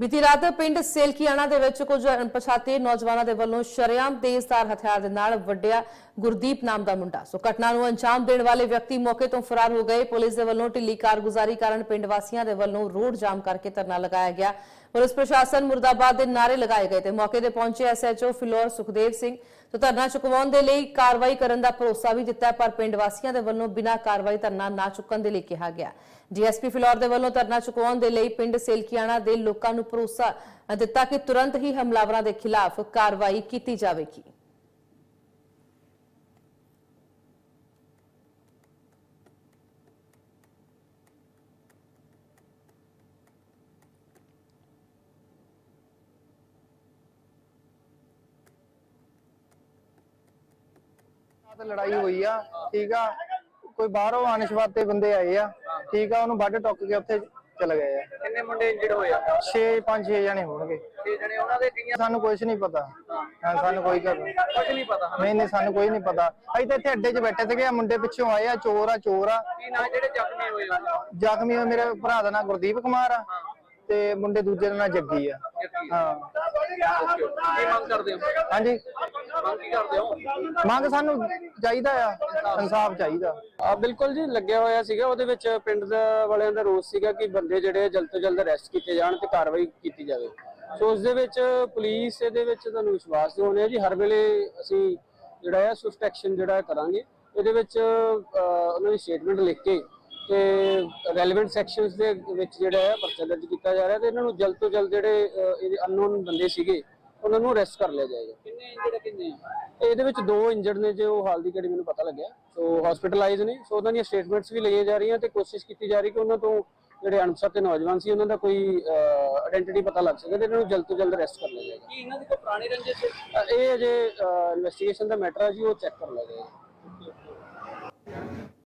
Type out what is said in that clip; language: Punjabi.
ਬੀਤੀ ਰਾਤ ਪਿੰਡ ਸੇਲਕੀਆਣਾ ਦੇ ਵਿੱਚ ਕੁਝ ਅਣਪਛਾਤੇ ਨੌਜਵਾਨਾਂ ਦੇ ਵੱਲੋਂ ਸ਼ਰੇਆਮ ਤੇਜ਼ਧਾਰ ਹਥਿਆਰ ਦੇ ਨਾਲ ਵੱਡਿਆ ਗੁਰਦੀਪ ਨਾਮ ਦਾ ਮੁੰਡਾ। ਸੋ ਘਟਨਾ ਨੂੰ ਅੰਜਾਮ ਦੇਣ ਵਾਲੇ ਵਿਅਕਤੀ ਮੌਕੇ ਤੋਂ ਫਰਾਰ ਹੋ ਗਏ। ਪੁਲਿਸ ਦੇ ਵੱਲੋਂ ਢਿੱਲੀ ਕਾਰਗੁਜ਼ਾਰੀ ਕਾਰਨ ਪਿੰਡ ਵਾਸੀਆਂ ਦੇ ਵੱਲੋਂ ਰੋਡ ਜਾਮ ਕਰਕੇ ਧਰਨਾ ਲਗਾਇਆ ਗਿਆ। ਪੁਲਿਸ ਪ੍ਰਸ਼ਾਸਨ ਮੁਰਦਾਬਾਦ ਦੇ ਨਾਰੇ ਲਗਾਏ ਗਏ ਤੇ ਮੌਕੇ ਤੇ ਪਹੁੰਚੇ ਐਸਐਚਓ ਫਿਲੌਰ ਸੁਖਦੇਵ ਸਿੰਘ ਤੇ ਧਰਨਾ ਚੁਕਵਾਉਣ ਦੇ ਲਈ ਕਾਰਵਾਈ ਕਰਨ ਦਾ ਭਰੋਸਾ ਵੀ ਦਿੱਤਾ ਪਰ ਪਿੰਡ ਵਾਸੀਆਂ ਦੇ ਵੱਲੋਂ ਬਿਨਾਂ ਕਾਰਵਾਈ ਧਰਨਾ ਨਾ ਚੁੱਕਣ ਦੇ ਲਈ ਕਿਹਾ ਗਿਆ। ਡੀਐਸਪੀ ਫਿਲੌਰ ਦੇ ਵੱਲੋਂ ਧਰਨਾ ਚੁਕਵਾਉਣ ਦੇ ਲਈ ਪਿੰਡ ਸੇਲਕੀਆਣਾ ਦੇ ਲੋਕਾਂ ਨੂੰ ਭਰੋਸਾ ਦਿੱਤਾ ਕਿ ਤੁਰੰਤ ਹੀ ਹਮਲਾਵਰਾਂ ਦੇ ਖਿਲਾਫ ਕਾਰਵਾਈ ਕੀਤੀ ਜਾਵੇਗੀ। ਰਾਤ ਲੜਾਈ ਹੋਈ ਆ ਠੀਕ ਆ। ਕੋਈ ਬਾਹਰੋਂ ਅਨਸ਼ਵਾਤੇ ਬੰਦੇ ਆਏ ਆ ਠੀਕ ਆ ਉਹਨੂੰ ਵੱਢ ਟੁੱਕ ਕੇ ਉੱਥੇ ਚਲੇ ਗਏ ਆ। ਕਿੰਨੇ ਮੁੰਡੇ ਇੰਜਰਡ ਹੋਏ ਆ? 6 5 6 ਜਣੇ ਹੋਣਗੇ। ਛੇ ਜਣੇ ਉਹਨਾਂ ਦੇ ਕਿੰਨੀਆਂ ਸਾਨੂੰ ਕੁਝ ਨਹੀਂ ਪਤਾ। ਹਾਂ ਸਾਨੂੰ ਕੋਈ ਕਰ ਨਹੀਂ। ਕੁਝ ਨਹੀਂ ਪਤਾ। ਨਹੀਂ ਸਾਨੂੰ ਕੋਈ ਨਹੀਂ ਪਤਾ। ਅਸੀਂ ਤਾਂ ਇੱਥੇ ਅੱਡੇ 'ਚ ਬੈਠੇ ਸੀਗੇ ਆ ਮੁੰਡੇ ਪਿੱਛੋਂ ਆਏ ਆ ਚੋਰ ਆ ਚੋਰ ਆ। ਕੀ ਨਾ ਜਿਹੜੇ ਜ਼ਖਮੀ ਹੋਏ ਆ? ਜ਼ਖਮੀ ਹੋਏ ਮੇਰੇ ਭਰਾ ਦਾ ਨਾਂ ਗੁਰਦੀਪ ਕੁਮਾਰ ਆ ਤੇ ਮੁੰਡੇ ਦੂਜੇ ਦਾ ਨਾਂ ਜੱਗੀ ਆ। ਹਾਂ। ਕੀ ਮੰਗ ਕਰਦੇ ਹੋ? ਹਾਂਜੀ। ਮੰਗ ਕੀ ਕਰਦੇ ਹੋ? ਮੰਗ ਸਾਨੂੰ ਚਾਹੀਦਾ ਆ ਇਨਸਾਫ ਚਾਹੀਦਾ। ਆ ਬਿਲਕੁਲ ਜੀ ਲੱਗਿਆ ਹੋਇਆ ਸੀਗਾ ਉਹਦੇ ਵਿੱਚ ਪਿੰਡ ਦਾ ਵਾਲਿਆਂ ਦਾ ਰੋਸ ਸੀਗਾ ਕਿ ਬੰਦੇ ਜਿਹੜੇ ਜਲਦ ਤੋਂ ਜਲਦ ਅਰੈਸਟ ਕੀਤੇ ਜਾਣ ਤੇ ਕਾਰਵਾਈ ਕੀਤੀ ਜਾਵੇ। ਸੋ ਉਸ ਦੇ ਵਿੱਚ ਪੁਲਿਸ ਇਹਦੇ ਵਿੱਚ ਤੁਹਾਨੂੰ ਵਿਸ਼ਵਾਸ ਦਿਵਾਉਂਦੇ ਆ ਜੀ ਹਰ ਵੇਲੇ ਅਸੀਂ ਜਿਹੜਾ ਹੈ ਐਕਸ਼ਨ ਜਿਹੜਾ ਕਰਾਂਗੇ। ਇਹਦੇ ਵਿੱਚ ਉਹਨਾਂ ਦੀ ਸਟੇਟਮੈਂਟ ਲਿਖ ਕੇ ਤੇ ਰੈਲੇਵੈਂਟ ਸੈਕਸ਼ਨਸ ਦੇ ਵਿੱਚ ਜਿਹੜਾ ਹੈ ਪਰਚਾ ਦਰਜ ਕੀਤਾ ਜਾ ਰਿਹਾ ਤੇ ਇਹਨਾਂ ਨੂੰ ਜਲਦ ਤੋਂ ਜਲਦ ਜਿਹੜੇ ਅਨਨੋਨ ਬੰਦੇ ਸੀਗੇ ਉਹਨਾਂ ਨੂੰ ਅਰੈਸਟ ਕਰ ਲਿਆ ਜਾਏਗਾ। ਕਿੰਨੇ ਇੰਜਰਡ ਕਿੰਨੇ ਆ? ਤੇ ਇਹਦੇ ਵਿੱਚ ਦੋ ਇੰਜਰਡ ਨੇ ਜੋ ਹਾਲ ਦੀ ਘੜੀ ਮੈਨੂੰ ਪਤਾ ਲੱਗਿਆ। ਸੋ ਹਸਪੀਟਲਾਈਜ਼ ਨੇ। ਸੋ ਉਹਨਾਂ ਦੀਆਂ ਸਟੇਟਮੈਂਟਸ ਵੀ ਲਈਆਂ ਜਾ ਰਹੀਆਂ ਤੇ ਕੋਸ਼ਿਸ਼ ਕੀਤੀ ਜਾ ਰਹੀ ਕਿ ਉਹਨਾਂ ਤੋਂ ਜਿਹੜੇ ਅਣਪਛਾਤੇ ਨੌਜਵਾਨ ਸੀ ਉਹਨਾਂ ਦਾ ਕੋਈ ਆਇਡੈਂਟੀਟੀ ਪਤਾ ਲੱਗ ਸਕੇ ਤੇ ਇਹਨਾਂ ਨੂੰ ਜਲਦ ਤੋਂ ਜਲਦ ਅਰੈਸਟ ਕਰ ਲਿਆ ਜਾਏਗਾ। ਕੀ ਇਹਨਾਂ ਦੀ ਕੋਈ ਪੁਰਾਣੀ ਰੰਜਿਸ਼ ਇਹ ਅਜੇ ਇਨਵੈਸਟੀਗੇਸ਼ਨ ਦਾ ਮੈਟਰ ਹੈ ਜੀ ਉਹ ਚੈੱਕ ਕਰ ਲਿਆ ਜਾਏਗਾ।